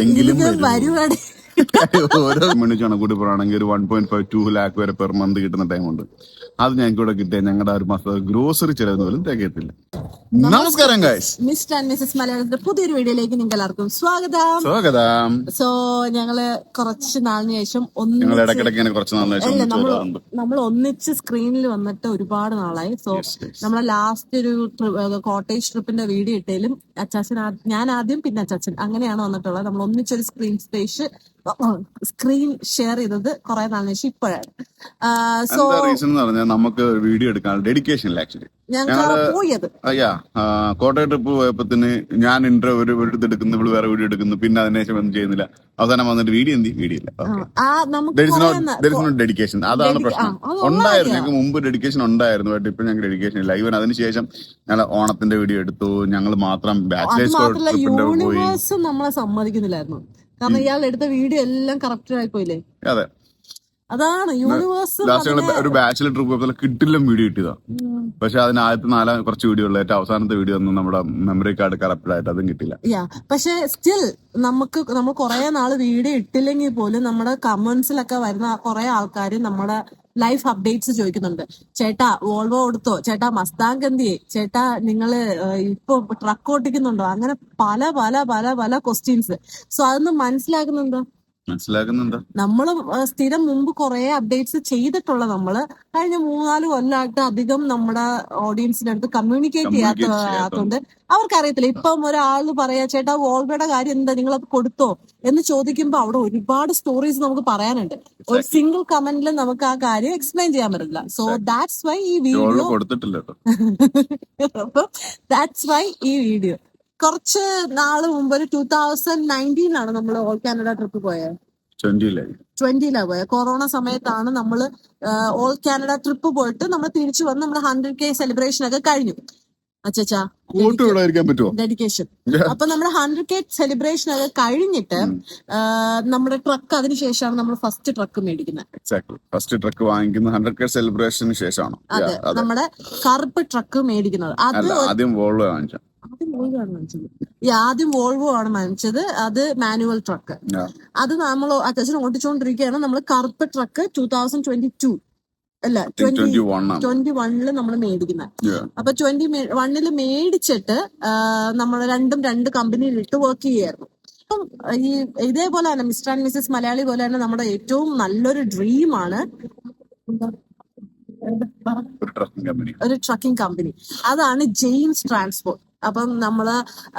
എങ്കിലും വരുവാണെങ്കിൽ ഓരോ കൂടി പറയുകയാണെങ്കിൽ ഒരു one point five two lakh വരെ പെർ മന്ത് കിട്ടുന്ന ടൈം ഉണ്ട്. അത് ഞങ്ങൾക്ക് ഇവിടെ കിട്ടിയ ഞങ്ങളുടെ ഒരു മാസം ഗ്രോസറി ചെലവ് പോലും തികയത്തില്ല. നമസ്കാരം ഗൈസ് മിസ്റ്റർ ആൻഡ് മിസസ് മലയാളത്തിന്റെ പുതിയൊരു വീഡിയോയിലേക്ക് നിങ്ങൾ എല്ലാവർക്കും സ്വാഗതം. സ്വാഗതം. സോ ഞങ്ങൾ കുറച്ച് നാളിന് ശേഷം ഒന്ന് ഞങ്ങൾ ഇടയ്ക്കിടയ്ക്ക് കുറച്ച് നാളിന് ശേഷം നമ്മൾ നമ്മൾ ഒന്നിച്ച് സ്ക്രീനിൽ വന്നിട്ട് ഒരുപാട് നാളായി. സോ. നമ്മളെ ലാസ്റ്റ് ഒരു കോട്ടേജ് ട്രിപ്പിന്റെ വീഡിയോ ഇട്ടേലും അച്ചാച്ചൻ ഞാൻ ആദ്യം പിന്നെ അച്ചാച്ചൻ അങ്ങനെയാണ് വന്നിട്ടുള്ളത്. നമ്മൾ ഒന്നിച്ചൊരു സ്ക്രീൻ സ്പേസ് സ്ക്രീൻ ഷെയർ ചെയ്തത് കുറെ നാളിന് ശേഷം ഇപ്പോഴാണ്. സോ റീസൺ എന്ന് പറഞ്ഞാൽ നമുക്ക് വീഡിയോ എടുക്കാൻ ഡെഡിക്കേഷൻ ആക്ച്വലി പോയത്. അയ്യാ കോട്ടയം ട്രിപ്പ് പോയപ്പോ ഞാൻ ഇന്റർ ഒരു എടുത്ത് എടുക്കുന്നു ഇവൾ വേറെ വീഡിയോ എടുക്കുന്നു പിന്നെ അതിനുശേഷം ഒന്നും ചെയ്യുന്നില്ല. അവസാനം വന്നിട്ട് വീഡിയോ എന്തി വീഡിയോ ഇല്ല. ഡെഡിക്കേഷൻ അതാണ് പ്രശ്നം. ഉണ്ടായിരുന്നു ഞങ്ങൾക്ക് മുമ്പ് ഡെഡിക്കേഷൻ ഉണ്ടായിരുന്നു ബട്ട് ഇപ്പൊ ഞങ്ങൾക്ക് ഡെഡിക്കേഷൻ ഇല്ല. ഈവൻ അതിനുശേഷം ഞങ്ങൾ ഓണത്തിന്റെ വീഡിയോ എടുത്തു. ഞങ്ങൾ മാത്രം ബാച്ചിലേഴ്സ് നമ്മളെ സമ്മതിക്കുന്നില്ലായിരുന്നു. കാരണം ഇയാൾ എടുത്ത വീഡിയോ എല്ലാം കറപ്റ്റഡ് ആയി പോയില്ലേ? അതെ. അതാണ് യൂണിവേഴ്സ് ഒരു ബാച്ചിലർ ട്രിപ്പ് കിട്ടില്ല വീഡിയോ കിട്ടിയതാ. പക്ഷെ അതിന് ആദ്യത്തെ നാലാം കുറച്ച് വീഡിയോ ഏറ്റവും അവസാനത്തെ വീഡിയോ ഒന്നും നമ്മുടെ മെമ്മറി കാർഡ് കറപ്റ്റഡ് ആയിട്ട് അതും കിട്ടില്ല പക്ഷെ സ്റ്റിൽ നമുക്ക് നമ്മൾ കുറെ നാൾ വീഡിയോ ഇട്ടില്ലെങ്കിൽ പോലും നമ്മുടെ കമന്റ്സിലൊക്കെ വരുന്ന കുറെ ആൾക്കാർ നമ്മുടെ ലൈഫ് അപ്ഡേറ്റ്സ് ചോദിക്കുന്നുണ്ട്. ചേട്ടാ വോൾവോ കൊടുത്തോ? ചേട്ടാ മസ്താങ്ക് എന്തിയെ? ചേട്ടാ നിങ്ങൾ ഏഹ്, ഇപ്പൊ ട്രക്ക് ഓട്ടിക്കുന്നുണ്ടോ? അങ്ങനെ പല പല പല പല ക്വസ്റ്റ്യൻസ് സോ അതൊന്ന് മനസ്സിലാക്കുന്നുണ്ടോ? മനസ്സിലാക്കുന്നുണ്ടോ. നമ്മൾ സ്ഥിരം മുമ്പ് കുറെ അപ്ഡേറ്റ്സ് ചെയ്തിട്ടുള്ള നമ്മൾ കഴിഞ്ഞ മൂന്നാൽ കൊല്ലമായിട്ട് അധികം നമ്മുടെ ഓഡിയൻസിന്റെ അടുത്ത് കമ്മ്യൂണിക്കേറ്റ് ചെയ്യാത്തതുകൊണ്ട് അവർക്കറിയത്തില്ല. ഇപ്പം ഒരാൾ പറയാ ചേട്ടാ വോൾവയുടെ കാര്യം എന്താ? നിങ്ങൾ അത് കൊടുത്തോ? എന്ന് ചോദിക്കുമ്പോൾ അവിടെ ഒരുപാട് സ്റ്റോറീസ് നമുക്ക് പറയാനുണ്ട്. ഒരു സിംഗിൾ കമന്റിൽ നമുക്ക് ആ കാര്യം എക്സ്പ്ലെയിൻ ചെയ്യാൻ പറ്റില്ല സോ ദാറ്റ്സ് വൈ ഈ വീഡിയോ കൊടുത്തിട്ടില്ല ദാറ്റ്സ് വൈ ഈ വീഡിയോ കുറച്ച് നാൾ മുമ്പ് ഒരു ടൂ തൗസൻഡ് നയന്റീനിലാണ് നമ്മൾ ഓൾ കാനഡ ട്രിപ്പ് പോയത് ട്വന്റിയിലാ പോയത് കൊറോണ സമയത്താണ് നമ്മൾ ഓൾ കാനഡ ട്രിപ്പ് പോയിട്ട് നമ്മൾ തിരിച്ചു വന്ന് നമ്മുടെ ഹൺഡ്രഡ് കെ സെലിബ്രേഷൻ ഒക്കെ കഴിഞ്ഞു. അച്ചാ ഡെഡിക്കേഷൻ അപ്പൊ നമ്മുടെ ഹൺഡ്രഡ് കെ സെലിബ്രേഷൻ ഒക്കെ കഴിഞ്ഞിട്ട് നമ്മുടെ ട്രക്ക് അതിനുശേഷമാണ് നമ്മൾ ഫസ്റ്റ് ട്രക്ക് മേടിക്കുന്നത് ഫസ്റ്റ് ട്രക്ക് വാങ്ങിക്കുന്ന ഹൺഡ്രഡ് കെ സെലിബ്രേഷന് ശേഷമാണ്? അതെ. നമ്മുടെ കറുപ്പ് ട്രക്ക് മേടിക്കുന്നത്. അത് ആദ്യം വാങ്ങിച്ച? ആദ്യം വോൾവോ ആണ് വാങ്ങിച്ചത്. ഈ ആദ്യം വോൾവോ ആണ് വാങ്ങിച്ചത്. അത് മാനുവൽ ട്രക്ക് അത് നമ്മൾ അത്യാവശ്യം ഓടിച്ചുകൊണ്ടിരിക്കുകയാണ്. നമ്മൾ കറുപ്പ് truck two thousand twenty two അല്ല ട്വന്റി ട്വന്റി വണ്ണിൽ നമ്മൾ മേടിക്കുന്നത്. അപ്പൊ ട്വന്റി വണ്ണിൽ മേടിച്ചിട്ട് നമ്മൾ രണ്ടും രണ്ട് കമ്പനിയിൽ ഇട്ട് വർക്ക് ചെയ്യായിരുന്നു അപ്പം ഈ ഇതേപോലെ തന്നെ മിസ്റ്റർ ആൻഡ് മിസ്സസ് മലയാളി പോലെ തന്നെ നമ്മുടെ ഏറ്റവും നല്ലൊരു ഡ്രീമാണ് ഒരു ട്രക്കിംഗ് കമ്പനി അതാണ് ജെയിംസ് ട്രാൻസ്പോർട്ട് അപ്പം നമ്മൾ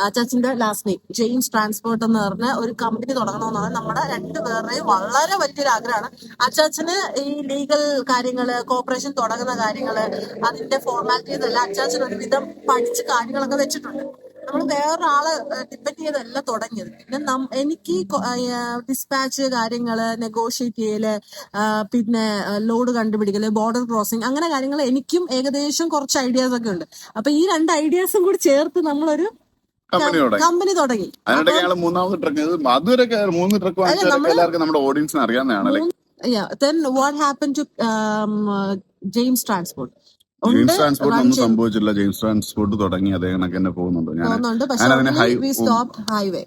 അച്ചാച്ചിന്റെ ലാസ്റ്റ് നെയിം ജെയിംസ് ട്രാൻസ്പോർട്ട് എന്ന് പറഞ്ഞ ഒരു കമ്പനി തുടങ്ങണമെന്നാണ് നമ്മുടെ രണ്ടുപേരുടെയും വളരെ വലിയൊരു ആഗ്രഹമാണ്. അച്ചാച്ചന് ഈ ലീഗൽ കാര്യങ്ങൾ കോർപ്പറേഷൻ തുടങ്ങുന്ന കാര്യങ്ങൾ അതിന്റെ ഫോർമാലിറ്റീസ് എല്ലാം അച്ചാച്ചൻ ഒരുവിധം പഠിച്ച് കാര്യങ്ങളൊക്കെ വെച്ചിട്ടുണ്ട്. നമ്മൾ വേറൊരാളെ ഡിപ്പെൻഡ് ചെയ്തല്ല തുടങ്ങിയത്. പിന്നെ എനിക്ക് ഡിസ്പാച്ച് കാര്യങ്ങൾ നെഗോഷിയേറ്റ് ചെയ്യൽ പിന്നെ ലോഡ് കണ്ടുപിടിക്കൽ ബോർഡർ ക്രോസിംഗ് അങ്ങനെ കാര്യങ്ങൾ എനിക്കും ഏകദേശം കുറച്ച് ഐഡിയാസ് ഒക്കെ ഉണ്ട്. അപ്പൊ ഈ രണ്ട് ഐഡിയാസും കൂടി ചേർത്ത് നമ്മളൊരു കമ്പനി തുടങ്ങി. മൂന്നാമത് ട്രക്ക് അതുവരെ മൂന്ന് ട്രക്ക് എല്ലാവർക്കും നമ്മുടെ ഓഡിയൻസിന് അറിയാവുന്നതാണ് like then what happen to James transport James transport ഒന്നും സംഭവിച്ചില്ല ജെയിംസ് ട്രാൻസ്പോർട്ട് തുടങ്ങി അതേ കണക്ക് തന്നെ പോകുന്നുണ്ട്. ഞാൻ സ്റ്റോപ്പ് ഹൈവേ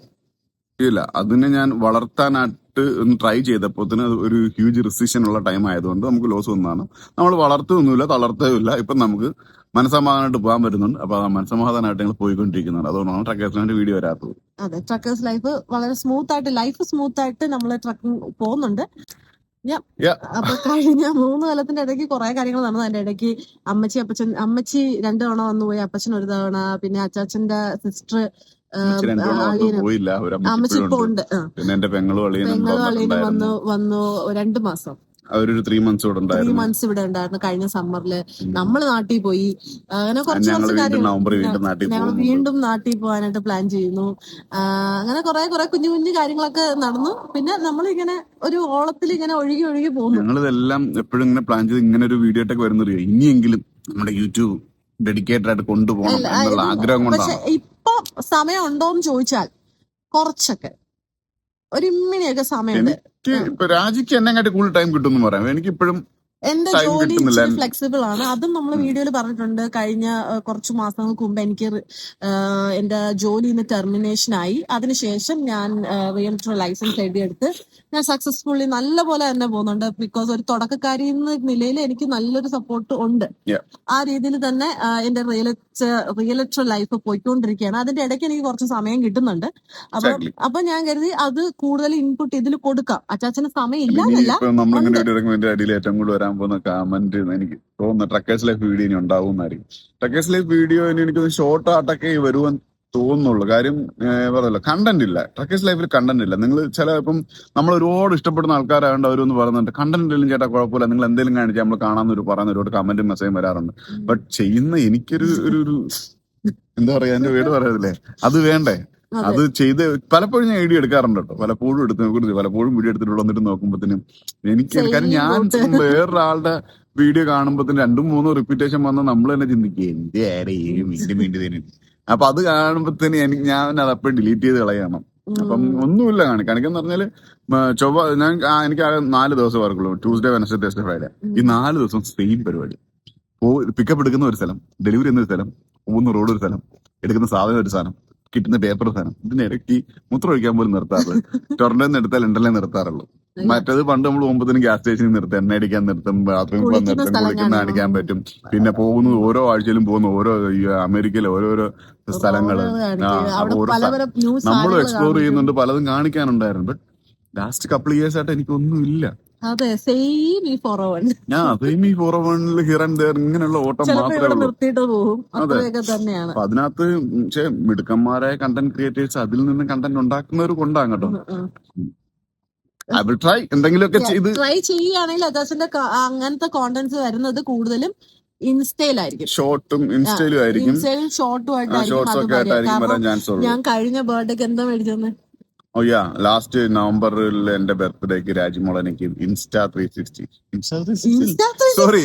ഇല്ല. അതിനെ ഞാൻ വളർത്താനായിട്ട് ഒന്ന് ട്രൈ ചെയ്തപ്പോൾ ഒരു ഹ്യൂജ് റിസിഷൻ ഉള്ള ടൈം ആയതുകൊണ്ട് നമുക്ക് ലോസ് ഒന്നാണ് നമ്മൾ വളർത്തുന്നില്ല തളർത്തുകയില്ല ഇപ്പം നമുക്ക് മനസ്സമാധാനമായിട്ട് പോകാൻ പറ്റുന്നുണ്ട്. അപ്പൊ മനസ്സമാധാനമായിട്ട് ഞങ്ങൾ പോയിക്കൊണ്ടിരിക്കുന്നുണ്ട്. അതുകൊണ്ടാണ് ട്രക്കേഴ്സിനായിട്ട് വീഡിയോ വരാത്തത്. അതെ. ട്രക്കേഴ്സ് ലൈഫ് വളരെ സ്മൂത്ത് ആയിട്ട് ലൈഫ് സ്മൂത്ത് ആയിട്ട് നമ്മൾ ട്രക്കിംഗ് പോകുന്നുണ്ട്. അപ്പൊ കഴിഞ്ഞ മൂന്ന് കൊല്ലത്തിന്റെ ഇടയ്ക്ക് കുറെ കാര്യങ്ങൾ നടന്നു അതിന്റെ ഇടയ്ക്ക് അമ്മച്ചി അപ്പച്ചൻ അമ്മച്ചി രണ്ടു തവണ വന്നുപോയി അപ്പച്ചൻ ഒരു തവണ പിന്നെ അച്ചാച്ചന്റെ സിസ്റ്റർ പോയില്ല. അമ്മച്ചി ഇപ്പൊ ഉണ്ട്. പെങ്ങളും അളിയനും വന്നു വന്നു രണ്ടു മാസം. അവരൊരു ത്രീ മന്ത്സ് ഇവിടെ ത്രീ ഉണ്ടായിരുന്നു. മന്ത്സ് ഇവിടെ ഉണ്ടായിരുന്നു കഴിഞ്ഞ സമ്മറിൽ നമ്മൾ നാട്ടിൽ പോയി. അങ്ങനെ കുറച്ച് ഞങ്ങൾ കുറച്ച് വീണ്ടും കാര്യങ്ങൾ. നവംബറിൽ വീണ്ടും നാട്ടിൽ ഞങ്ങൾ പോകുന്നു വീണ്ടും നാട്ടിൽ പോകാനായിട്ട് പ്ലാൻ ചെയ്യുന്നു. ആ, അങ്ങനെ കുറെ കുറെ കുഞ്ഞു കുഞ്ഞു കാര്യങ്ങളൊക്കെ നടന്നു. പിന്നെ നമ്മൾ ഇങ്ങനെ ഒരു ഓളത്തിൽ ഇങ്ങനെ ഒഴുകി ഒഴുകി പോകുന്നു. ഞങ്ങളിതെല്ലാം എപ്പോഴും ഇങ്ങനെ പ്ലാൻ ചെയ്ത് ഇങ്ങനെ ഒരു വീഡിയോ ഒക്കെ വരുന്ന ഇനിയെങ്കിലും നമ്മുടെ യൂട്യൂബ് ഡെഡിക്കേറ്റഡ് ആയിട്ട് കൊണ്ടുപോകണം അല്ല, എന്നുള്ള ആഗ്രഹം പക്ഷെ കൊണ്ടാണ് ഇപ്പൊ സമയം ഉണ്ടോന്ന് ചോദിച്ചാൽ കുറച്ചൊക്കെ. ഒരു ഇമ്മിണിയൊക്കെ സമയമുണ്ട്. എനിക്ക് ഇപ്പൊ രാജിക്ക് എന്നെങ്ങാട്ടി കൂടുതൽ ടൈം കിട്ടും എന്ന് പറയാം. എനിക്ക് ഇപ്പോഴും എന്റെ ജോലി. ഫ്ലെക്സിബിൾ ആണ്. അതും നമ്മൾ വീഡിയോയിൽ പറഞ്ഞിട്ടുണ്ട്. കഴിഞ്ഞ കുറച്ച് മാസങ്ങൾക്ക് മുമ്പ് എനിക്ക് എന്റെ ജോലി ഇന്ന് ടെർമിനേഷൻ ആയി. അതിനുശേഷം ഞാൻ റിയൽറ്റർ ലൈസൻസ് എഴുതിയെടുത്ത് ഞാൻ സക്സസ്ഫുള്ളി നല്ല പോലെ തന്നെ പോകുന്നുണ്ട്. ബിക്കോസ് ഒരു തുടക്കക്കാരി എന്ന നിലയിൽ എനിക്ക് നല്ലൊരു സപ്പോർട്ട് ഉണ്ട്. ആ രീതിയിൽ തന്നെ എന്റെ റിയൽ റിയലറ്റർ ലൈഫ് പോയിക്കൊണ്ടിരിക്കുകയാണ്. അതിന്റെ ഇടയ്ക്ക് എനിക്ക് കുറച്ച് സമയം കിട്ടുന്നുണ്ട്. അപ്പൊ. അപ്പൊ ഞാൻ കരുതി അത് കൂടുതൽ ഇൻപുട്ട് ഇതിൽ കൊടുക്കാം. അച്ചാച്ചന് സമയം ഇല്ല ഇല്ലാന്നല്ല വരാൻ പോകുന്ന കമന്റ് എനിക്ക് തോന്നുന്നു ട്രക്കേഴ്സ് ലൈഫ് വീഡിയോ ഇനി ഉണ്ടാവും എന്നായിരിക്കും ട്രക്കേഴ്സ് ലൈഫ് വീഡിയോ ഇനി എനിക്ക് ഷോർട്ട് ആട്ടൊക്കെ വരുമെന്ന് തോന്നുന്നുള്ളൂ. കാര്യം പറയല്ലോ കണ്ടന്റ് ഇല്ല. ട്രക്കേഴ്സ് ലൈഫിൽ കണ്ടന്റ് ഇല്ല. നിങ്ങൾ ചില ഇപ്പം നമ്മൾ ഒരുപാട് ഇഷ്ടപ്പെടുന്ന ആൾക്കാരായതുകൊണ്ട് അവരൊന്ന് പറയുന്നുണ്ട് കണ്ടന്റ് ഇല്ലെങ്കിലും ചേട്ടാ കുഴപ്പമില്ല. നിങ്ങൾ എന്തെങ്കിലും കാണിച്ചാൽ നമ്മൾ കാണാൻ ഒരു പറയുന്ന ഒരുപാട് കമന്റും മെസ്സേജും വരാറുണ്ട്. ബട്ട് ചെയ്യുന്ന എനിക്കൊരു ഒരു ഒരു എന്താ പറയാ എന്റെ വീട് പറയത്തില്ലേ? അത് വേണ്ടേ? അതെ. ചെയ്ത് പലപ്പോഴും ഞാൻ വീഡിയോ എടുക്കാറുണ്ട് കേട്ടോ. പലപ്പോഴും എടുത്ത് നോക്കുന്നത് പലപ്പോഴും വീഡിയോ എടുത്തിട്ട് വന്നിട്ട് നോക്കുമ്പോഴത്തേനും എനിക്ക് കാര്യം ഞാൻ. വേറൊരാളുടെ വീഡിയോ കാണുമ്പോഴത്തേനും രണ്ടും മൂന്നും റിപ്പീറ്റേഷൻ വന്ന നമ്മൾ തന്നെ ചിന്തിക്കുക എന്റെ ആരെ വീണ്ടും വീണ്ടും തരും അപ്പൊ അത് കാണുമ്പോഴത്തേനും എനിക്ക് ഞാൻ അത് അപ്പം ഡിലീറ്റ് ചെയ്ത് കളയണം അപ്പം ഒന്നുമില്ല കാണി കാണിക്കാന്ന് പറഞ്ഞാൽ ചൊവ്വ ഞാൻ എനിക്ക് നാല് ദിവസം വർക്കുള്ളൂ ട്യൂസ്ഡേ വെനസ്ഡേ തേഴ്സ്ഡേ ഫ്രൈഡേ ഈ നാല് ദിവസം സെയിം പരിപാടി. പോ പിക്കപ്പ് എടുക്കുന്ന ഒരു സ്ഥലം ഡെലിവറി ചെയ്യുന്ന ഒരു സ്ഥലം പോകുന്ന റോഡ് ഒരു സ്ഥലം എടുക്കുന്ന സാധനം ഒരു സാധനം കിട്ടുന്ന പേപ്പർ സാധനം. ഇതിനിടയ്ക്ക് മൂത്രം ഒഴിക്കാൻ പോലും നിർത്താറില്ല. ടൊറന്റോ നിന്ന് എടുത്താൽ ലണ്ടനിലേ നിർത്താറുള്ളൂ. മറ്റത് പണ്ട് നമ്മൾ പോകുമ്പോഴത്തേനും ഗ്യാസ് സ്റ്റേഷനിൽ നിർത്തും എണ്ണ അടിക്കാൻ നിർത്തും ബാത്റൂമിൽ പോകാൻ നിർത്തും കുളിക്കുന്ന കാണും. അടിക്കാൻ പറ്റും. പിന്നെ പോകുന്നു ഓരോ ആഴ്ചയിലും പോകുന്നു ഓരോ അമേരിക്കയിലെ ഓരോരോ സ്ഥലങ്ങൾ. നമ്മളും എക്സ്പ്ലോർ ചെയ്യുന്നുണ്ട് പലതും കാണിക്കാനുണ്ടായിരുന്നു. ബട്ട് ലാസ്റ്റ് കപ്പിൾ ഇയേഴ്സ് ആയിട്ട് എനിക്കൊന്നും ഇല്ല അതെ സെയിം ഈ ഫോറോവൺ ഞാൻ അതേം ഈ ഫോർ വണ്ണിൽ ഹിയർ ആൻഡ് ദയർ ഇങ്ങനെയുള്ള ഓട്ടം മാത്രമേ ഉള്ളൂ. നിർത്തിയിട്ട് പോകും. അത്രയൊക്കെ തന്നെയാണ്. അപ്പൊ അതിനകത്ത് പക്ഷേ മിടുക്കന്മാരായ കണ്ടന്റ് ക്രിയേറ്റേഴ്സ് അതിൽ നിന്ന് കണ്ടന്റ് ഉണ്ടാക്കുന്നവർ കൊണ്ടാണ് കേട്ടോ. ഐ വിൽ ട്രൈ എന്തെങ്കിലുമൊക്കെ ചെയ്ത് ട്രൈ ചെയ്യുകയാണെങ്കിൽ അജാസിന്റെ അങ്ങനത്തെ കോണ്ടന്റ്സ് വരുന്നത് കൂടുതലും ഇൻസ്റ്റയിലായിരിക്കും ഷോർട്ടും ഇൻസ്റ്റയിലും ആയിരിക്കും. ഇൻസ്റ്റയിലും ഷോർട്ടും ആയിട്ടായിരിക്കും ഞാൻ കഴിഞ്ഞ ബർത്ത്ഡേക്ക് എന്താ മേടിച്ചെന്ന്? ഓ യാ ലാസ്റ്റ് നവംബറിൽ എന്റെ ബർത്ത്ഡേക്ക് രാജ്മോൾ എനിക്ക് Insta three sixty Insta three sixty Insta sorry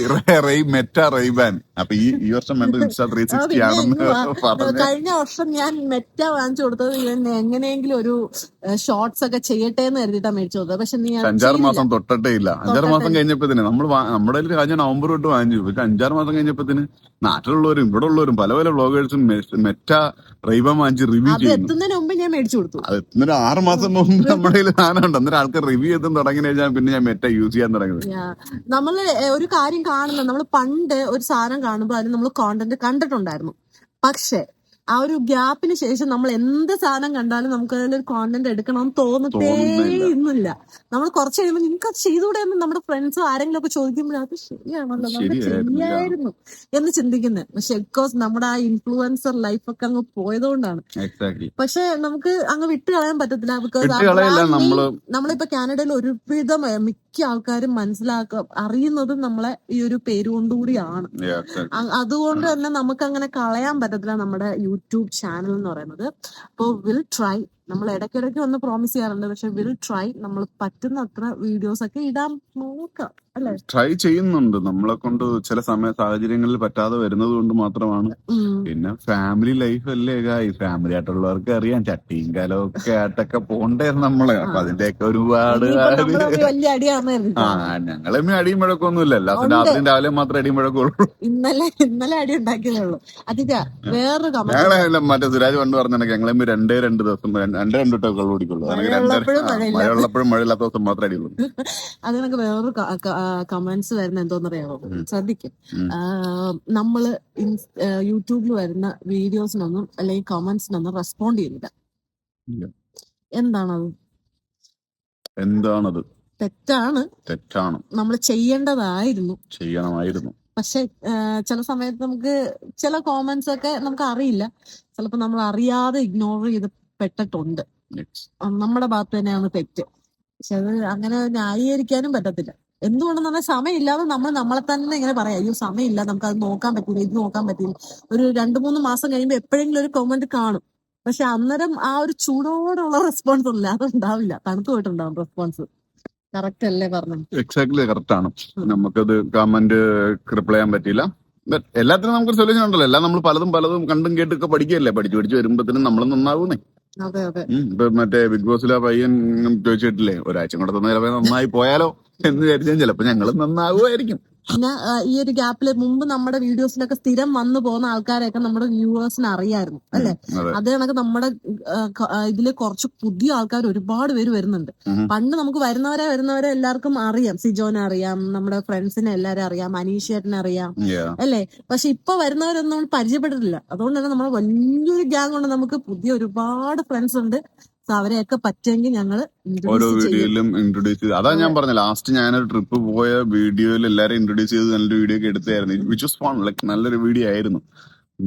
Ray Meta Ray Ban അപ്പൊ ഈ ഈ വർഷം വേണ്ട ഇൻസ്റ്റാ ത്രീ സിക്സ്റ്റി ആണെന്ന് പറഞ്ഞു. കഴിഞ്ഞ വർഷം ഞാൻ മെറ്റ വാങ്ങിച്ചു കൊടുത്തത് എങ്ങനെയെങ്കിലും ഒരു ഷോർട്സ് ഒക്കെ ചെയ്യട്ടെ എന്ന് കരുതിട്ടാ മേടിച്ചു കൊടുത്തത്. പക്ഷെ നീ അഞ്ചാറ് മാസം തൊട്ടട്ടേ ഇല്ല. അഞ്ചാറ് മാസം കഴിഞ്ഞപ്പോഴത്തേന് നമ്മൾ നമ്മുടെ കയ്യിൽ കഴിഞ്ഞ നവംബർ തൊട്ട് വാങ്ങിച്ചു. പക്ഷെ അഞ്ചാറ് മാസം കഴിഞ്ഞപ്പോഴത്തേന് നാട്ടിലുള്ളവരും ഇവിടെ ഉള്ളവരും പല പല ബ്ലോഗേഴ്സും മെറ്റ റൈബ വാങ്ങിച്ച് റിവ്യൂ ചെയ്യുന്നു. എത്തുന്നതിന് മുമ്പ് ഞാൻ മേടിച്ചു കൊടുത്തു. അത് എത്തുന്നൊരു ആറ് മാസം മുമ്പ് നമ്മുടെ കയ്യിൽ സാധനം ഉണ്ട് അന്നേരം ആൾക്കാർ റിവ്യൂ ചെയ്തും തുടങ്ങി കഴിഞ്ഞാൽ പിന്നെ ഞാൻ മെറ്റ യൂസ് ചെയ്യാൻ തുടങ്ങിയത്. നമ്മൾ ഒരു കാര്യം കാണുന്നത് നമ്മൾ പണ്ട് ഒരു സാധനം കാണുമ്പോൾ അതിന് നമ്മൾ കോണ്ടന്റ് കണ്ടിട്ടുണ്ടായിരുന്നു. പക്ഷെ ആ ഒരു ഗ്യാപ്പിന് ശേഷം നമ്മൾ എന്ത് സാധനം കണ്ടാലും നമുക്ക് അതിലൊരു കോണ്ടന്റ് എടുക്കണമെന്ന് തോന്നത്തേ. ഇന്നില്ല. നമ്മൾ കുറച്ച് കഴിയുമ്പോൾ നിങ്ങൾക്ക് അത് ചെയ്തുകൂടെ എന്ന് നമ്മുടെ ഫ്രണ്ട്സ് ആരെങ്കിലും ഒക്കെ ചോദിക്കുമ്പോൾ അത് ശരിയാണല്ലോ നമുക്ക് ശരിയായിരുന്നു, ചെയ്യായിരുന്നു എന്ന് ചിന്തിക്കുന്നത് പക്ഷെ ബിക്കോസ് നമ്മുടെ ആ ഇൻഫ്ലുവൻസർ ലൈഫ് ഒക്കെ അങ്ങ് പോയതുകൊണ്ടാണ്. പക്ഷെ നമുക്ക് അങ്ങ് വിട്ട് കളയാൻ പറ്റത്തില്ല ബിക്കോസ് നമ്മളിപ്പോ കാനഡയിൽ ഒരുവിധം ഏ, മിക്ക ആൾക്കാരും മനസ്സിലാക്കുക അറിയുന്നതും നമ്മളെ ഈ ഒരു പേരുകൊണ്ടുകൂടിയാണ്. അതുകൊണ്ട് തന്നെ നമുക്ക് അങ്ങനെ കളയാൻ പറ്റത്തില്ല നമ്മുടെ യൂട്യൂബ് ചാനൽ എന്ന് പറയുന്നത്. അപ്പോൾ വിൽ ട്രൈ നമ്മൾ ഇടയ്ക്കിടയ്ക്ക് ഒന്ന് പ്രോമിസ് ചെയ്യാറുണ്ട്. പക്ഷെ വിൽ ട്രൈ നമ്മൾ പറ്റുന്ന അത്ര വീഡിയോസ് ഒക്കെ ഇടാൻ നോക്കാം. ട്രൈ ചെയ്യുന്നുണ്ട്. നമ്മളെ കൊണ്ട് ചില സമയ സാഹചര്യങ്ങളിൽ പറ്റാതെ വരുന്നത് കൊണ്ട് മാത്രമാണ്. പിന്നെ ഫാമിലി ലൈഫ് അല്ലേ ഈ ഫാമിലി ആയിട്ടുള്ളവർക്ക് അറിയാം. ചട്ടിയും കലവും ഒക്കെ ആയിട്ടൊക്കെ പോണ്ടേ നമ്മളെ. അപ്പൊ അതിന്റെയൊക്കെ ഒരുപാട് ആ ഞങ്ങളെ അടിയും മുഴക്കൊന്നുമില്ല ഉണ്ട്. രാത്രിയും രാവിലെ മാത്രമേ അടിയും ഇന്നലെ ഇന്നലെ അടി ഉണ്ടാക്കിയതേ ഉള്ളൂ. അതിന്റെ വേറെ ഞങ്ങളെ മറ്റേ സുരാജ് പണ്ട് പറഞ്ഞ ഞങ്ങളെ രണ്ടേ രണ്ട് ദിവസം രണ്ട് രണ്ടേ തൊക്കെ കള്ളു കുടിക്കുള്ളൂ. മഴ ഉള്ളപ്പോഴും മഴയില്ലാത്ത ദിവസം മാത്രമേ അടിയുള്ളൂ. അതിനൊക്കെ വേറൊരു കമന്റ്സ് വരുന്ന എന്തോന്നറിയാമോ ശ്രദ്ധിക്കും. നമ്മൾ യൂട്യൂബിൽ വരുന്ന വീഡിയോസിനൊന്നും അല്ലെങ്കിൽ കമന്റ്സിനൊന്നും റെസ്പോണ്ട് ചെയ്യുന്നില്ല. എന്താണത്? എന്താണത്? തെറ്റാണ്. തെറ്റാണ്. നമ്മൾ ചെയ്യേണ്ടതായിരുന്നു. ചെയ്യണമായിരുന്നു. പക്ഷെ ചില സമയത്ത് നമുക്ക് ചില കോമന്റ്സ് ഒക്കെ നമുക്ക് അറിയില്ല. ചിലപ്പോൾ നമ്മൾ അറിയാതെ ഇഗ്നോർ ചെയ്ത് പെട്ടിട്ടുണ്ട്. നമ്മുടെ ഭാഗത്ത് തന്നെയാണ് തെറ്റ്. പക്ഷെ അത് അങ്ങനെ ന്യായീകരിക്കാനും പറ്റത്തില്ല. എന്തുകൊണ്ടെന്ന് പറഞ്ഞാൽ സമയമില്ലാതെ നമ്മൾ നമ്മളെ തന്നെ ഇങ്ങനെ പറയാം. അയ്യോ സമയമില്ല. നമുക്ക് അത് നോക്കാൻ പറ്റില്ല ഇത് നോക്കാൻ പറ്റില്ല ഒരു രണ്ടു മൂന്ന് മാസം കഴിയുമ്പോൾ എപ്പോഴെങ്കിലും ഒരു കമന്റ് കാണും. പക്ഷെ അന്നേരം ആ ഒരു ചൂടോടുള്ള റെസ്പോൺസ് ഇല്ല. അത് ഉണ്ടാവില്ല തണുത്തു പോയിട്ടുണ്ടാവും റെസ്പോൺസ് കറക്റ്റ് അല്ലേ പറഞ്ഞു എക്സാക്ട്ലി കറക്റ്റ് ആണ്. നമുക്കത് കമന്റ് റിപ്ലൈ ചെയ്യാൻ പറ്റില്ല എല്ലാത്തിനും നമുക്ക് സൊല്യൂഷൻ ഉണ്ടല്ലോ. എല്ലാം നമ്മൾ പലതും പലതും കണ്ടും കേട്ടൊക്കെ പഠിക്കുകയല്ലേ? പഠിച്ചു പഠിച്ചു വരുമ്പോഴത്തേനും നമ്മൾ നന്നാവുന്നേ. അതെ അതെ. ഇപ്പൊ മറ്റേ ബിഗ് ബോസിലെ ആ പയ്യൻ ചോദിച്ചിട്ടില്ലേ ഒരാഴ്ച കൂടെ തന്നെ ചിലപ്പോ നന്നായി പോയാലോ? എന്ന് വിചാരിച്ചാൽ ചിലപ്പോ ഞങ്ങൾ നന്നാകുമായിരിക്കും പിന്നെ ഈ ഒരു ഗ്യാപ്പിൽ മുമ്പ് നമ്മുടെ വീഡിയോസിലൊക്കെ സ്ഥിരം വന്നു പോകുന്ന ആൾക്കാരെയൊക്കെ നമ്മുടെ വ്യൂവേഴ്സിന് അറിയായിരുന്നു അല്ലെ? അതെ. കണക്ക് നമ്മുടെ ഇതിൽ ഇതിൽ കുറച്ച് പുതിയ ആൾക്കാർ ഒരുപാട് പേര് വരുന്നുണ്ട്. പണ്ട് നമുക്ക് വരുന്നവരെ വരുന്നവരെ എല്ലാവർക്കും അറിയാം. സിജോനെ അറിയാം നമ്മുടെ ഫ്രണ്ട്സിനെ എല്ലാരും അറിയാം അനീഷേട്ടനെ അറിയാം അല്ലെ? പക്ഷെ ഇപ്പൊ വരുന്നവരൊന്നും നമ്മൾ പരിചയപ്പെട്ടിട്ടില്ല. അതുകൊണ്ട് തന്നെ നമ്മുടെ വലിയൊരു ഗ്യാങ് കൊണ്ട് നമുക്ക് പുതിയ ഒരുപാട് ഫ്രണ്ട്സ് ഉണ്ട്. അവരെയൊക്കെ പറ്റുമെങ്കിൽ ഞങ്ങൾ ഓരോ വീഡിയോയിലും ഇൻട്രൊഡ്യൂസ് ചെയ്ത്. അതാ ഞാൻ പറഞ്ഞ ലാസ്റ്റ് ഞാനൊരു ട്രിപ്പ് പോയ വീഡിയോയിൽ എല്ലാരും ഇൻട്രൊഡ്യൂസ് ചെയ്ത് നല്ലൊരു വീഡിയോ ഒക്കെ എടുത്തായിരുന്നു. വിച്ച് വാസ് ഫൺ ലൈക്ക് നല്ലൊരു വീഡിയോ ആയിരുന്നു.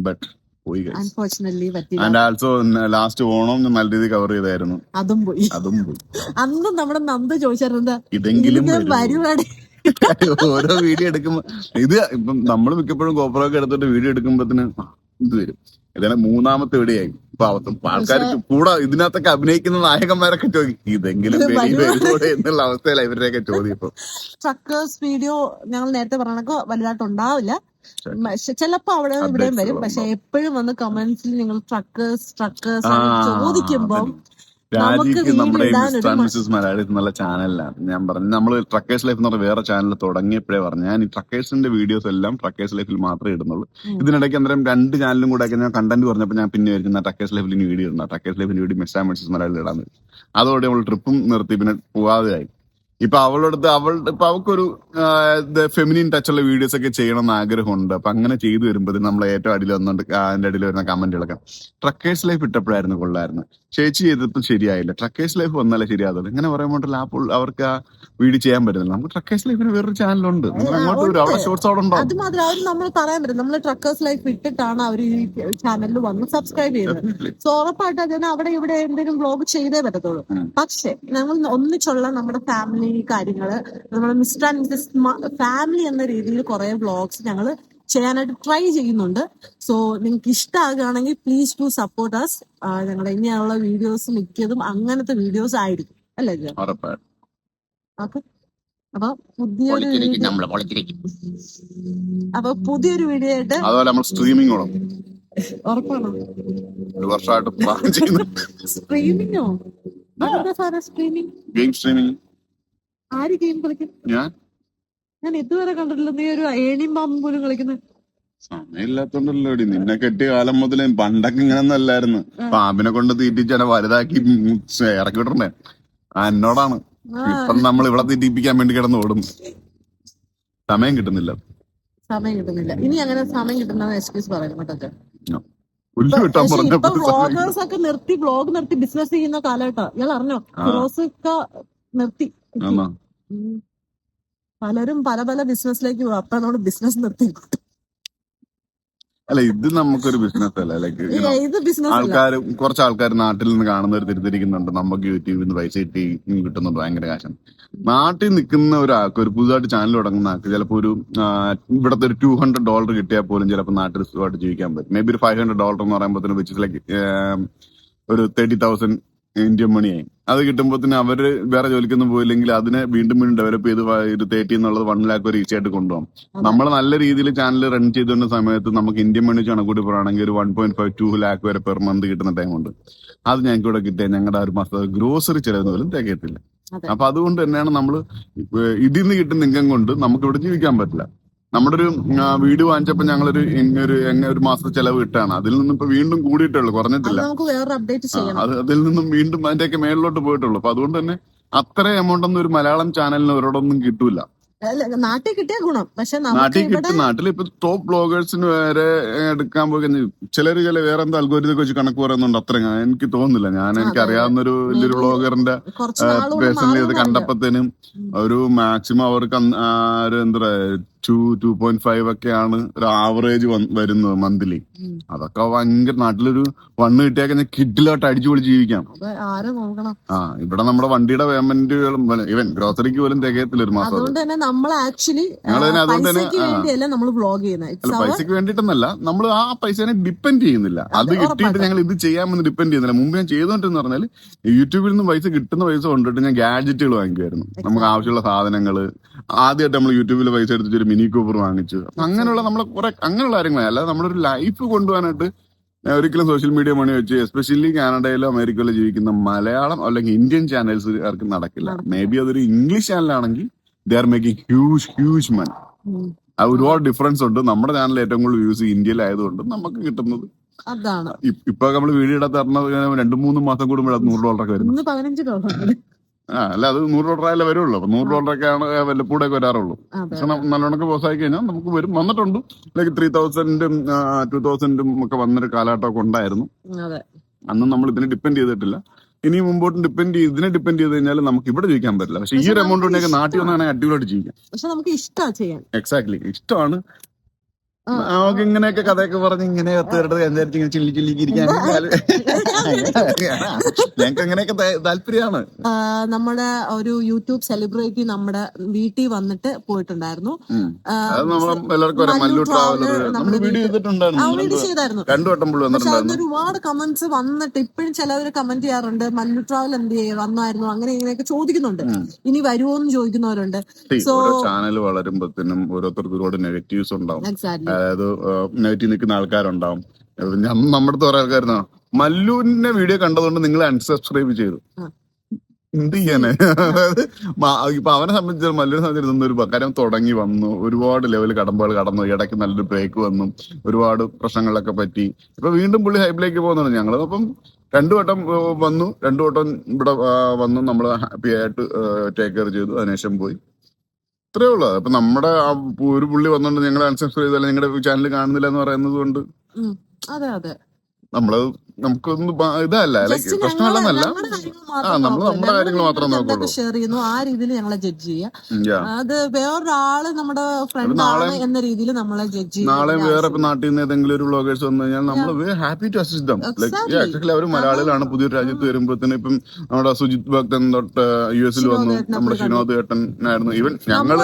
ബട്ട് പോയി അൺഫോർച്ചുനേറ്റ്ലി പറ്റില്ല ആൻഡ് ആൾസോ ലാസ്റ്റ് ഓണം നല്ല രീതിയിൽ കവർ ചെയ്തായിരുന്നു. അതും പോയി. അതും പോയി. അന്ന് നമ്മുടെ നന്ദ ചോദിച്ചായിരുന്നു ഇതെങ്കിലും? പരിപാടി ഓരോ വീഡിയോ എടുക്കുമ്പോ ഇത് ഇപ്പം നമ്മൾ മിക്കപ്പോഴും കോപ്പറൊക്കെ എടുത്തിട്ട് വീഡിയോ എടുക്കുമ്പോത്തിന് ഇത് വരും. ഇതാണ് മൂന്നാമത്തെ വീഡിയോ ആയി ഇപ്പൊ അവസ്ഥ ആൾക്കാർ കൂടെ ഇതിനകത്തൊക്കെ അഭിനയിക്കുന്ന നായകന്മാരൊക്കെ ചോദിക്കും ഇതെങ്കിലും എന്നുള്ള അവസ്ഥയിലാണ് ഇവരുടെയൊക്കെ ചോദ്യം ഇപ്പൊ ട്രക്കേഴ്സ് വീഡിയോ ഞങ്ങൾ നേരത്തെ പറഞ്ഞൊക്കെ വലുതായിട്ട് ഉണ്ടാവില്ല ചിലപ്പോ അവിടെ ഇവിടെയും വരും. പക്ഷെ എപ്പോഴും വന്ന് കമന്റ്സിൽ നിങ്ങൾ ട്രക്കേഴ്സ് ട്രക്കേഴ്സ് ആ, നമ്മുടെ വീഡിയോ ഇടാനൊരു മിസ്റ്റർ മ- മിസ്സസ് മലയാളി എന്നുള്ള ചാനലിലാണ് ഞാൻ പറഞ്ഞു നമ്മൾ ട്രക്കേഴ്സ് ലൈഫ് എന്ന് പറഞ്ഞ വേറെ ചാനൽ തുടങ്ങിയപ്പോഴേ പറഞ്ഞു. ഞാൻ ഈ ട്രക്കേഴ്സിന്റെ വീഡിയോസ് എല്ലാം ട്രക്കേഴ്സ് ലൈഫിൽ മാത്രമേ ഇടുന്നുള്ളൂ. ഇതിനിടയ്ക്ക് അന്നേരം രണ്ട് ചാനലും കൂടെ ഞാൻ കണ്ടന്റ് പറഞ്ഞപ്പോൾ ഞാൻ പിന്നെ വരുന്ന ട്രക്കേഴ്സ് ലൈഫിൽ വീഡിയോ ഇടണം ട്രക്കേഴ്സ് ലൈഫിൽ വീഡിയോ മിസ്സസ് മലയാളി ഇടാൻ പറ്റും അതോടെ നമ്മൾ ട്രിപ്പും നിർത്തി. പിന്നെ പോവാതെയായി. ഇപ്പൊ അവളുടെ അടുത്ത് അവളുടെ ഇപ്പൊ അവൾക്കൊരു ഫെമിനിൻ ടച്ചുള്ള വീഡിയോസ് ഒക്കെ ചെയ്യണം എന്ന് ആഗ്രഹമുണ്ട്. അപ്പൊ അങ്ങനെ ചെയ്തു വരുമ്പോൾ നമ്മൾ ഏറ്റവും അടിയിൽ വന്നുകൊണ്ട് അതിന്റെ അടിയിൽ വരുന്ന കമന്റുകളൊക്കെ. ട്രക്കേഴ്സ് ലൈഫ് ഇട്ടപ്പോഴായിരുന്നു കൊള്ളായിരുന്നു. ചേച്ചി ചെയ്തപ്പോൾ ശരിയായില്ല. ട്രക്കേഴ്സ് ലൈഫ് വന്നാലേ ശരിയാകുള്ളൂ ഇങ്ങനെ പറയുമ്പോൾ ലാപ്പ് അവർക്ക് ആ വീഡിയോ ചെയ്യാൻ പറ്റുന്നില്ല നമുക്ക് ട്രക്കേഴ്സ് ലൈഫിന് വേറൊരു ചാനലുണ്ട് നിങ്ങൾ അങ്ങോട്ട് വരും അവിടെ ഷോർട്സ് അവിടെ ഉണ്ടോ അത് മാത്രം അവർ നമ്മൾ പറയാൻ പറ്റും നമ്മൾ ട്രക്കേഴ്സ് ലൈഫ് ഇട്ടിട്ടാണ് അവർ ഈ ചാനലിൽ വന്ന് സബ്സ്ക്രൈബ് ചെയ്യുന്നത്. സോ ഉറപ്പായിട്ട് അതിന് അവിടെ ഇവിടെ എന്തെങ്കിലും വ്ലോഗ് ചെയ്തേ പറ്റത്തുള്ളൂ. പക്ഷെ ഞങ്ങൾ ഒന്നിച്ചുള്ള നമ്മുടെ ഫാമിലി കാര്യങ്ങൾ. നമ്മൾ മിസ്റ്റർ ആൻഡ് മിസ്സസ് ഫാമിലി എന്ന രീതിയിൽ കുറെ വ്ളോഗ്സ് ഞങ്ങൾ ചെയ്യാനായിട്ട് ട്രൈ ചെയ്യുന്നുണ്ട്. സോ നിങ്ങൾക്ക് ഇഷ്ടമാകുകയാണെങ്കിൽ പ്ലീസ് ടു സപ്പോർട്ട് അസ്. ഞങ്ങളുടെ ഇനിയുള്ള വീഡിയോസ് മിക്കതും അങ്ങനത്തെ വീഡിയോസ് ആയിരിക്കും. അല്ലേ അപ്പൊ അപ്പൊ പുതിയൊരു അപ്പൊ പുതിയൊരു വീഡിയോ ആയിട്ട് അതുപോലെ നമ്മൾ സ്ട്രീമിംഗ് ഉറപ്പാണോ? ഒരു വർഷമായിട്ട് പ്ലാൻ ചെയ്യുന്നു. സ്ട്രീമിങ്ങോ സ്ട്രീമിംഗ് ഗെയിം സ്ട്രീമിംഗ് ആര് ഗെയിം കളിക്കും? ഞാൻ. ഞാൻ ഇതുവരെ കണ്ടിട്ടില്ല. നീ ഒരു ഏണിയും പാമ്പും പോലും കളിക്കുന്നത് സമയമില്ലാത്തോണ്ടല്ലോ എടി നിന്നെ കെട്ടിയ കാലം മുതലേ പണ്ടൊക്കെ ഇങ്ങനെ അല്ലായിരുന്നു പാമ്പിനെ കൊണ്ട് തീറ്റിച്ചാണ് വലുതാക്കി ഉം ഇറക്കി വിടണേ ആ എന്നോടാണ്. ഇപ്പം നമ്മൾ ഇവിടെ തീറ്റിപ്പിക്കാൻ വേണ്ടി കിടന്ന് ഓടും സമയം കിട്ടുന്നില്ല. സമയം കിട്ടുന്നില്ല. ഇനി അങ്ങനെ സമയം കിട്ടുന്ന എക്സ്ക്യൂസ് പറയുന്നു കേട്ടോ വ്ളോഗേഴ്സ് ഒക്കെ നിർത്തി ബ്ലോഗ് നിർത്തി ബിസിനസ് ചെയ്യുന്ന കാലഘട്ടം ഇയാൾ അറിഞ്ഞോ. ഫിറോസ് നിർത്തി. പലരും പല പല ബിസിനസ്സിലേക്ക് പോകും അപ്പൊ നമ്മൾ ബിസിനസ് നിർത്തി. അല്ല ഇത് നമുക്കൊരു ബിസിനസ് അല്ല ലൈക്ക് ഇത് ബിസിനസ് അല്ല ആൾക്കാർ കുറച്ച് ആൾക്കാർ നാട്ടിൽ നിന്ന് കാണുന്നവർ തിരുത്തിരിക്കുന്നുണ്ട്. നമുക്ക് യൂട്യൂബിൽ നിന്ന് പൈസ കിട്ടി കിട്ടുന്നുണ്ട്. ഭയങ്കര കാശം നാട്ടിൽ നിൽക്കുന്ന ഒരാൾക്ക് ഒരു പുതുതായിട്ട് ചാനൽ തുടങ്ങുന്ന ആൾക്ക് ചിലപ്പോൾ ഒരു ഇവിടത്തെ ഒരു ടൂ ഹൺഡ്രഡ് ഡോളർ കിട്ടിയാൽ പോലും ചിലപ്പോൾ നാട്ടിൽ സുഖമായിട്ട് ജീവിക്കാൻ പറ്റും. മേ ബി ഒരു ഫൈവ് ഹൺഡ്രഡ് ഡോളർ എന്ന് വിച്ച് ലൈക്ക് ഒരു തേർട്ടി തൗസൻഡ് ഇന്ത്യൻ മണിയായി അത് കിട്ടുമ്പോൾ അവർ വേറെ ജോലിക്കൊന്നും പോയില്ലെങ്കിൽ അതിനെ വീണ്ടും വീണ്ടും ഡെവലപ്പ് ചെയ്ത് ഒരു തേർട്ടി എന്നുള്ളത് വൺ ലാക്ക് വരെ ഈസി ആയിട്ട് കൊണ്ടുപോകാം. നമ്മൾ നല്ല രീതിയിൽ ചാനൽ റൺ ചെയ്തുകൊണ്ട സമയത്ത് നമുക്ക് ഇന്ത്യൻ മണി കണക്കൂട്ടി പറയുകയാണെങ്കിൽ ഒരു one point five to lakh വരെ പെർ മന്ത് കിട്ടുന്ന ടൈം ഉണ്ട്. അത് ഞങ്ങൾക്ക് ഇവിടെ കിട്ടിയ ഞങ്ങളുടെ ഒരു മാസം ഗ്രോസറി ചെലവ് പോലും തികയത്തില്ല. അപ്പൊ അതുകൊണ്ട് തന്നെയാണ് നമ്മൾ ഇതിൽ നിന്ന് കിട്ടുന്ന ഇൻകം കൊണ്ട് നമുക്ക് ഇവിടെ ജീവിക്കാൻ പറ്റില്ല. നമ്മുടെ ഒരു വീട് വാങ്ങിച്ചപ്പോ ഞങ്ങളൊരു ഒരു ഒരു മാസത്തെ ചെലവ് കിട്ടാണ്. അതിൽ നിന്നും ഇപ്പൊ വീണ്ടും കൂടിയിട്ടുള്ളൂ കുറഞ്ഞിട്ടില്ല. നമുക്ക് വേറെ അപ്ഡേറ്റ് അത് അതിൽ നിന്നും വീണ്ടും അതിന്റെയൊക്കെ മേളിലോട്ട് പോയിട്ടുള്ളൂ. അപ്പൊ അതുകൊണ്ട് തന്നെ അത്ര എമൗണ്ട് ഒന്നും ഒരു മലയാളം ചാനലിന് ഒരിടൊന്നും കിട്ടൂല. നാട്ടിൽ കിട്ടിയ ഗുണം. പക്ഷെ നാട്ടിൽ ഇവിടെ കിട്ടും നാട്ടിൽ ഇപ്പൊ ടോപ്പ് ബ്ലോഗേഴ്സിന് വരെ എടുക്കാൻ പോയി ചിലര് ചില വേറെ എന്താ അൽഗോരിതൊക്കെ വെച്ച് കണക്ക് പറയുന്നുണ്ട് അത്ര എനിക്ക് തോന്നുന്നില്ല. ഞാൻ എനിക്ക് അറിയാവുന്ന ഒരു വലിയൊരു ബ്ലോഗറിന്റെ പേഴ്സണലി ഇത് കണ്ടപ്പത്തേനും ഒരു മാക്സിമം അവർക്ക് എന്താ ടു ടു പോയിന്റ് ഫൈവ് ഒക്കെയാണ് ഒരു ആവറേജ് വരുന്നത് മന്ത്ലി. അതൊക്കെ ഭയങ്കര നാട്ടിലൊരു വണ്ണ് കിട്ടിയാൽ കഴിഞ്ഞാൽ കിഡിലോട്ട് അടിച്ചു പൊളി ജീവിക്കാം ആ ഇവിടെ നമ്മുടെ വണ്ടിയുടെ പേയ്മെന്റുകളും ഇവൻ ഗ്രോസറിക്ക് പോലും തികയത്തില്ല ഒരു മാസം. അതുകൊണ്ട് തന്നെ നമ്മൾ ആക്ച്വലി അതുകൊണ്ട് തന്നെ പൈസക്ക് വേണ്ടിട്ടൊന്നല്ല നമ്മൾ വേണ്ടിയിട്ടൊന്നല്ല ആ പൈസനെ ഡിപ്പെൻഡ് ചെയ്യുന്നില്ല. അത് കിട്ടിയിട്ട് ഞങ്ങൾ ഇത് ചെയ്യാമെന്ന് ഡിപ്പെൻഡ് ചെയ്യുന്നില്ല. മുമ്പ് ഞാൻ ചെയ്തോണ്ടെന്ന് പറഞ്ഞാൽ യൂട്യൂബിൽ നിന്ന് പൈസ കിട്ടുന്ന പൈസ കൊണ്ടിട്ട് ഞാൻ ഗാഡ്ജറ്റുകൾ വാങ്ങിക്കുമായിരുന്നു നമുക്ക് ആവശ്യമുള്ള സാധനങ്ങൾ ആദ്യമായിട്ട് നമ്മൾ യൂട്യൂബിൽ പൈസ എടുത്തിട്ട് മിനി കൂപ്പർ വാങ്ങിച്ചു. അപ്പൊ അങ്ങനെയുള്ള നമ്മളെ കുറെ അങ്ങനെയുള്ള കാര്യങ്ങളാണ് അല്ലാതെ നമ്മളൊരു ലൈഫ് കൊണ്ടുപോകാനായിട്ട് ഒരിക്കലും സോഷ്യൽ മീഡിയ മണി വെച്ച് എസ്പെഷ്യലി കാനഡയിലോ അമേരിക്കയിലോ ജീവിക്കുന്ന മലയാളം അല്ലെങ്കിൽ ഇന്ത്യൻ ചാനൽസ് ആർക്കും നടക്കില്ല. മേ ബി അതൊരു English ചാനലാണെങ്കിൽ they are making huge huge. ആ ഒരുപാട് ഡിഫറൻസ് ഉണ്ട്. നമ്മുടെ ചാനൽ ഏറ്റവും കൂടുതൽ വ്യൂസ് ഇന്ത്യയിലായതുകൊണ്ട് നമുക്ക് കിട്ടുന്നത്. അതാണ്. ഇപ്പൊ നമ്മൾ വീഡിയോ ഇടാത്ത രണ്ടു മൂന്ന് മാസം കൂടുമ്പോൾ അത് നൂറ് ഡോളറൊക്കെ വരുന്നു. ഇന്ന് പതിനഞ്ച് ഡോളർ ആ അല്ല അത് നൂറ് ഡോളർ ആയാലേ വരുള്ളൂ. അപ്പൊ നൂറ് ഡോളറൊക്കെ ആണ് ഒക്കെ വരാറുള്ളൂ. പക്ഷെ നല്ലോണക്ക് പോസായി കഴിഞ്ഞാൽ നമുക്ക് വരും. വന്നിട്ടുണ്ട്. ലൈക്ക് ത്രീ തൗസൻഡും ടു തൗസൻഡും ഒക്കെ വന്നൊരു കാലഘട്ടമൊക്കെ ഉണ്ടായിരുന്നു. അന്ന് നമ്മൾ ഇതിനെ ഡിപ്പെൻഡ് ചെയ്തിട്ടില്ല. ഇനി മുമ്പോട്ട് ഡിപ്പെൻഡ് ചെയ്ത് ഇതിനെ ഡിപ്പെൻഡ് ചെയ്ത് കഴിഞ്ഞാൽ നമുക്ക് ഇവിടെ ജീവിക്കാൻ പറ്റില്ല. പക്ഷെ ഈ ഒരു എമൗണ്ട് ഉണ്ടെങ്കിൽ നാട്ടിൽ വന്നാണെങ്കിൽ അടിപൊളിയായിട്ട് ജീവിക്കാം. പക്ഷെ നമുക്ക് ഇഷ്ടമാണ് ചെയ്യാൻ. എക്സാക്ട്ലി ഇഷ്ടമാണ്. നമുക്ക് ഇങ്ങനെയൊക്കെ കഥയൊക്കെ പറഞ്ഞ് ഇങ്ങനെ കത്തേറിട്ട് എന്തായിരിക്കും ചില്ലി ചില്ലിക്ക് ഇരിക്കാൻ ഞങ്ങൾക്ക് അങ്ങനെയൊക്കെ താല്പര്യമാണ്. നമ്മുടെ ഒരു യൂട്യൂബ് സെലിബ്രിറ്റി നമ്മുടെ വീട്ടിൽ വന്നിട്ട് പോയിട്ടുണ്ടായിരുന്നു. ഒരുപാട് കമന്റ്സ് വന്നിട്ട് ഇപ്പോഴും ചിലവർ കമന്റ് ചെയ്യാറുണ്ട്. മല്ലു ട്രാവൽ എന്ത് ചെയ്യും വന്നായിരുന്നു അങ്ങനെ ഇങ്ങനെയൊക്കെ ചോദിക്കുന്നുണ്ട്. ഇനി വരുമോ എന്ന് ചോദിക്കുന്നവരുണ്ട്. സോ ചാനൽ വളരുമ്പോഴത്തേനും ഓരോരുത്തർക്ക് ഒരുപാട് നെഗറ്റീവ്സ് ഉണ്ടാവും. അതായത് നെഗറ്റീവ് നിൽക്കുന്ന ആൾക്കാരുണ്ടാവും. നമ്മുടെ അടുത്ത് കുറെ ആൾക്കാരുന്നോ മല്ലുവിന്റെ വീഡിയോ കണ്ടതുകൊണ്ട് നിങ്ങൾ അൺസബ്സ്ക്രൈബ് ചെയ്തു. എന്ത് ചെയ്യാനേ? അതായത് ഇപ്പൊ അവനെ സംബന്ധിച്ച് മല്ലുവിനെ സംബന്ധിച്ച് ഇതൊന്നും ഒരു കാര്യം തുടങ്ങി വന്നു. ഒരുപാട് ലെവൽ കടമ്പകൾ കടന്നു. ഇടയ്ക്ക് നല്ലൊരു ബ്രേക്ക് വന്നു. ഒരുപാട് പ്രശ്നങ്ങളൊക്കെ പറ്റി. ഇപ്പൊ വീണ്ടും പുള്ളി ഹൈപ്പിലേക്ക് പോകുന്നുണ്ട്. ഞങ്ങൾ അപ്പം രണ്ടു വട്ടം വന്നു. രണ്ടു വട്ടം ഇവിടെ വന്നു. നമ്മൾ ഹാപ്പി ആയിട്ട് ടേക്ക് കെയർ ചെയ്തു. അതിനുശേഷം പോയി. ഇത്രേ ഉള്ളൂ. അപ്പൊ നമ്മുടെ ആ ഒരു പുള്ളി വന്നുകൊണ്ട് ഞങ്ങൾ അൺസബ്സ്ക്രൈബ് ചെയ്താലും നിങ്ങളുടെ ചാനൽ കാണുന്നില്ല എന്ന് പറയുന്നത് കൊണ്ട് നമ്മൾ നമുക്കൊന്നും ഇതല്ല പ്രശ്നമല്ലെന്നല്ല. ആ, നമ്മൾ നമ്മുടെ കാര്യങ്ങൾ മാത്രം നോക്കുള്ളൂ. ഷെയർ ചെയ്യുന്നു. ആ രീതിയിൽ ഞങ്ങളെ ജഡ്ജ് ചെയ്യുക. yeah. അത് വേറൊരാൾ നമ്മുടെ ഫ്രണ്ട് നാളെ- ആണ് എന്ന രീതിയിൽ നമ്മളെ ജഡ്ജ് നാളെ വേറെ നാട്ടിൽ നിന്ന് ഏതെങ്കിലും ഒരു വ്ളോഗേഴ്സ് വന്നു കഴിഞ്ഞാൽ നമ്മൾ happy to assist them like Exactly. Actually അവർ മലയാളികളാണ്. പുതിയൊരു രാജ്യത്ത് വരുമ്പോഴത്തേനും ഇപ്പം നമ്മുടെ സുജിത് ഭക്തൻ തൊട്ട് യു എസിൽ വന്നു. നമ്മുടെ ശിനോദ് ഷിനോദ് ഏട്ടനായിരുന്നു. ഈവൻ ഞങ്ങൾ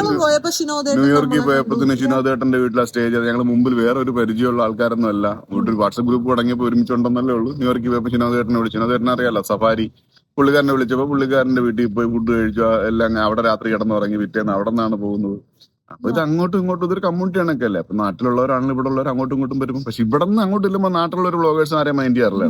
ന്യൂയോർക്കിൽ പോയപ്പോഴത്തേന് ഷിനോദ് ഏട്ടന്റെ വീട്ടിലെ സ്റ്റേജ് ഞങ്ങൾ മുമ്പിൽ വേറെ ഒരു പരിചയമുള്ള ആൾക്കാരൊന്നും അല്ല വീട്ടിൽ ഒരു വാട്സ്ആപ്പ് ഗ്രൂപ്പ് തുടങ്ങിയപ്പോൾ ഒരുമിച്ചുണ്ടെന്നല്ലേ ഉള്ളൂ. ന്യൂയോർക്കിൽ പോയപ്പോൾ ചിനോദേട്ടനെ വിളിച്ചു. ചിനോദേട്ടനെ അറിയാലോ? സഫാരി പുള്ളിക്കാരനെ വിളിച്ചപ്പോൾ പുള്ളിക്കാരന്റെ വീട്ടിൽ പോയി ഫുഡ് കഴിച്ചു. എല്ലാം അവിടെ രാത്രി കിടന്നുറങ്ങി പിറ്റേന്ന് അവിടെ നിന്നാണ് പോകുന്നത്. അപ്പൊ ഇത് അങ്ങോട്ടും ഇങ്ങോട്ടും ഇതൊരു കമ്മ്യൂണിറ്റി ആണൊക്കെ അല്ലേ? അപ്പൊ നാട്ടിലുള്ളവരാണെങ്കിൽ ഇവിടെ ഉള്ളവർ അങ്ങോട്ടും ഇങ്ങോട്ടും വരും പക്ഷെ ഇവിടെ നിന്ന് അങ്ങോട്ട് ഇല്ലുമ്പോ നാട്ടിലുള്ള ഒരു വ്ളോഗേഴ്സ് ആരെയും മൈൻഡ് ചെയ്യാറില്ല.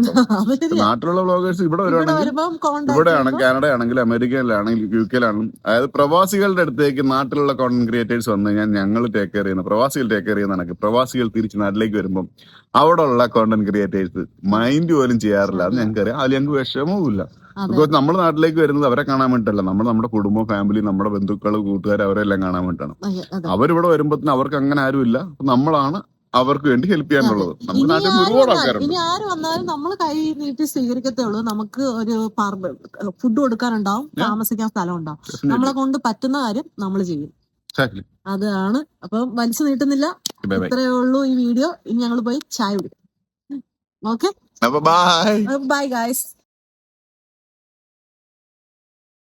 നാട്ടിലുള്ള വ്ളോഗേഴ്സ് ഇവിടെ വരുവാണെങ്കിൽ വരുമ്പം ഇവിടെയാണ് കാനഡ ആണെങ്കിലും അമേരിക്കയിലാണെങ്കിലും യു കെയിലാണെങ്കിലും അതായത് പ്രവാസികളുടെ അടുത്തേക്ക് നാട്ടിലുള്ള കോണ്ടന്റ് ക്രിയേറ്റേഴ്സ് വന്നു കഴിഞ്ഞാൽ ഞങ്ങൾ ടേക്ക് കെയർ ചെയ്യുന്ന പ്രവാസികൾ ടേക്ക് കെയർ ചെയ്യുന്ന പ്രവാസികൾ തിരിച്ച് നാട്ടിലേക്ക് വരുമ്പോൾ അവിടെ ഉള്ള കോണ്ടന്റ് ക്രിയേറ്റേഴ്സ് മൈൻഡ് പോലും ചെയ്യാറില്ല. അത് ഞങ്ങൾക്ക് അറിയാം അതിൽ ഞങ്ങൾക്ക് വിഷമവുമില്ല. അതെ. ബിക്കോസ് നമ്മൾ നാട്ടിലേക്ക് വരുന്നത് അവരെ കാണാൻ വേണ്ടിട്ടല്ല. നമ്മൾ നമ്മുടെ കുടുംബം ഫാമിലി നമ്മുടെ ബന്ധുക്കൾ കൂട്ടുകാർ അവരെല്ലാം കാണാൻ അതെ. അവരിവിടെ വരുമ്പോഴത്തേന് അവർക്ക് അങ്ങനെ ആരുമില്ല. ഇല്ല നമ്മളാണ് അവർക്ക് വേണ്ടി ഹെൽപ്പ് ചെയ്യാനുള്ളത്. നമ്മുടെ നാട്ടിൽ ഒരുപാട് ആൾക്കാരുണ്ട്. ഇനി ആര് വന്നാലും നമ്മൾ കൈ നീട്ടി സ്വീകരിക്കത്തേ ഉള്ളൂ. നമുക്ക് ഒരു ഫുഡ് കൊടുക്കാനുണ്ടാവും താമസിക്കാൻ സ്ഥലം ഉണ്ടാവും നമ്മളെ കൊണ്ട് പറ്റുന്ന കാര്യം നമ്മൾ ചെയ്യും. അതാണ്. അപ്പൊ വലിച്ചു നീട്ടുന്നില്ല. ഇത്രയേ ഉള്ളൂ ഈ വീഡിയോ. ഇനി ഞങ്ങൾ പോയി ചായ കുടിക്കാം. Okay bye guys